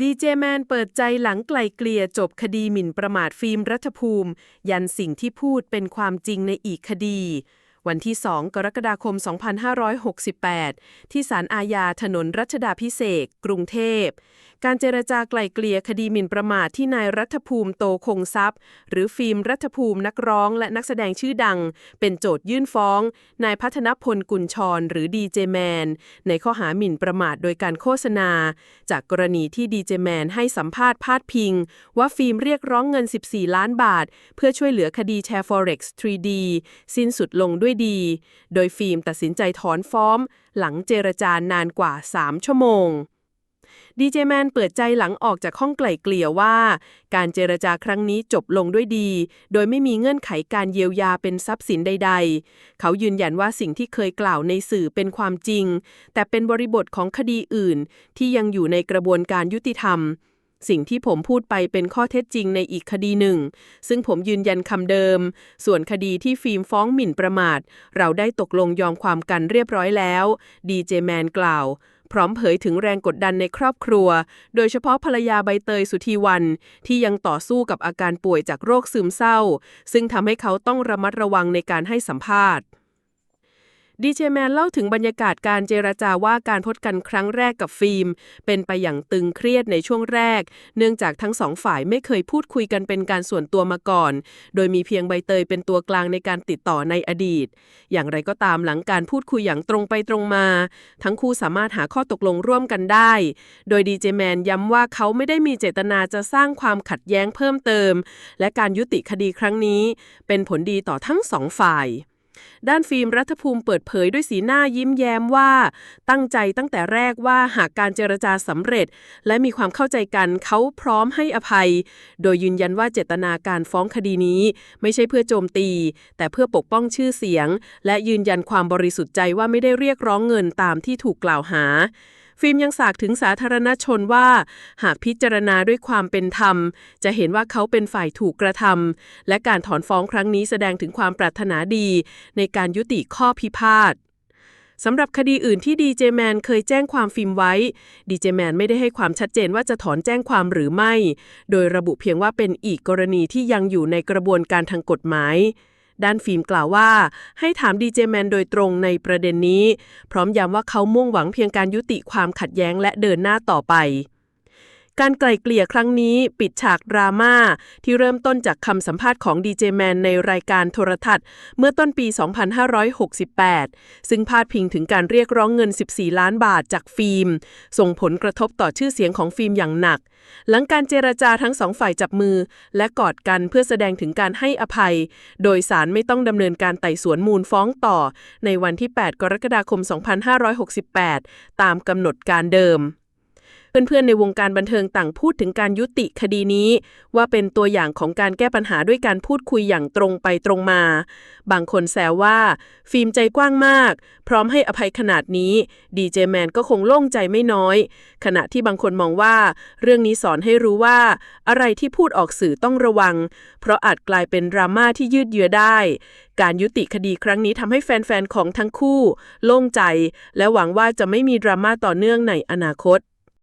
ดีเจแมนเปิดใจหลังไกลเกลี่ยจบคดีหมิ่นประมาทฟิล์มรัฐภูมิ ยันสิ่งที่พูดเป็นความจริงในอีกคดี วันที่ 2 กรกฎาคม 2568 ที่ศาลอาญาถนนรัชดาพิเศษกรุงเทพ การเจรจาไกล่เกลี่ยคดีหมิ่นประมาทที่นายรัฐภูมิโตคงทรัพย์ หรือฟิล์มรัฐภูมินักร้องและนักแสดงชื่อดัง เป็นโจทยื่นฟ้อง นายพัฒนพลกุลชร หรือดีเจแมน ในข้อหาหมิ่นประมาทโดยการโฆษณา จากกรณีที่ดีเจแมนให้สัมภาษณ์พาดพิง ว่าฟิล์มเรียกร้องเงิน 14 ล้านบาท เพื่อช่วยเหลือคดีแชร์ Forex 3D สิ้นสุดลงด้วยดี โดยฟิล์มตัดสินใจถอนฟ้องหลังเจรจานานกว่า 3 ชั่วโมงดีเจแมนเปิดใจหลังออกจากห้องไกล่เกลี่ยว่า การเจรจาครั้งนี้จบลงด้วยดี โดยไม่มีเงื่อนไขการเยียวยาเป็นทรัพย์สินใด ๆ เขายืนยันว่าสิ่งที่เคยกล่าวในสื่อเป็นความจริง แต่เป็นบริบทของคดีอื่นที่ยังอยู่ในกระบวนการยุติธรรม สิ่งที่ผมพูดไปเป็นข้อเท็จจริงในอีกคดีหนึ่ง ซึ่งผมยืนยันคำเดิม ส่วนคดีที่ฟิล์มฟ้องหมิ่นประมาท เราได้ตกลงยอมความกันเรียบร้อยแล้ว ดีเจแมนกล่าว พร้อมเผยถึงแรงกดดันในครอบครัว โดยเฉพาะภรรยาใบเตยสุธีวัน ที่ยังต่อสู้กับอาการป่วยจากโรคซึมเศร้า ซึ่งทำให้เขาต้องระมัดระวังในการให้สัมภาษณ์ ดีเจแมนเล่าถึงบรรยากาศการเจรจาว่าการพบกันครั้งแรกกับฟิล์ม เป็นไปอย่างตึงเครียดในช่วงแรก เนื่องจากทั้งสองฝ่ายไม่เคยพูดคุยกันเป็นการส่วนตัวมาก่อน โดยมีเพียงใบเตยเป็นตัวกลางในการติดต่อในอดีต อย่างไรก็ตามหลังการพูดคุยอย่างตรงไปตรงมา ทั้งคู่สามารถหาข้อตกลงร่วมกันได้ โดยดีเจแมนย้ำว่าเขาไม่ได้มีเจตนาจะสร้างความขัดแย้งเพิ่มเติม และการยุติคดีครั้งนี้ เป็นผลดีต่อทั้งสองฝ่าย ด้านฟิล์มรัฐภูมิเปิดเผยด้วยสีหน้ายิ้มแย้มว่า ตั้งใจตั้งแต่แรกว่าหากการเจรจาสำเร็จ และมีความเข้าใจกันเขาพร้อมให้อภัย โดยยืนยันว่าเจตนาการฟ้องคดีนี้ ไม่ใช่เพื่อโจมตี แต่เพื่อปกป้องชื่อเสียง และยืนยันความบริสุทธิ์ใจว่าไม่ได้เรียกร้องเงินตามที่ถูกกล่าวหา ฟิล์มยังสากถึงสาธารณชนว่า หากพิจารณาด้วยความเป็นธรรม จะเห็นว่าเขาเป็นฝ่ายถูกกระทำและการถอนฟ้องครั้งนี้แสดงถึงความปรารถนาดี ในการยุติข้อพิพาทสำหรับคดีอื่นที่ดีเจแมนเคยแจ้งความฟิล์มไว้ดีเจแมนไม่ได้ให้ความชัดเจนว่าจะถอนแจ้งความหรือไม่ โดยระบุเพียงว่าเป็นอีกกรณีที่ยังอยู่ในกระบวนการทางกฎหมาย ด้านฟิล์มกล่าวว่า ให้ถามดีเจแมนโดยตรงในประเด็นนี้ พร้อมย้ำว่าเขามุ่งหวังเพียงการยุติความขัดแย้งและเดินหน้าต่อไป การไกล่เกลี่ยครั้งนี้ปิดฉากดราม่าที่เริ่มต้นจากคำสัมภาษณ์ของดีเจแมนในรายการโทรทัศน์ เมื่อต้นปี 2568 ซึ่งพาดพิงถึงการเรียกร้องเงิน 14 ล้านบาทจากฟิล์ม ส่งผลกระทบต่อชื่อเสียงของฟิล์มอย่างหนัก หลังการเจรจาทั้งสองฝ่ายจับมือ และกอดกันเพื่อแสดงถึงการให้อภัย โดยสารไม่ต้องดำเนินการไต่สวนมูลฟ้องต่อ ในวันที่ 8 กรกฎาคม 2568 ตามกำหนดการเดิม เพื่อนๆในวงการบันเทิงต่างพูดถึงการยุติคดีนี้ ว่าเป็นตัวอย่างของการแก้ปัญหาด้วยการพูดคุยอย่างตรงไปตรงมา บางคนแซวว่า ฟิล์มใจกว้างมาก พร้อมให้อภัยขนาดนี้ดีเจแมนก็คงโล่งใจไม่น้อย ขณะที่บางคนมองว่า เรื่องนี้สอนให้รู้ว่า อะไรที่พูดออกสื่อต้องระวัง เพราะอาจกลายเป็นดราม่าที่ยืดเยื้อได้ การยุติคดีครั้งนี้ทำให้แฟนๆของทั้งคู่ โล่งใจ และหวังว่าจะไม่มีดราม่าต่อเนื่องในอนาคต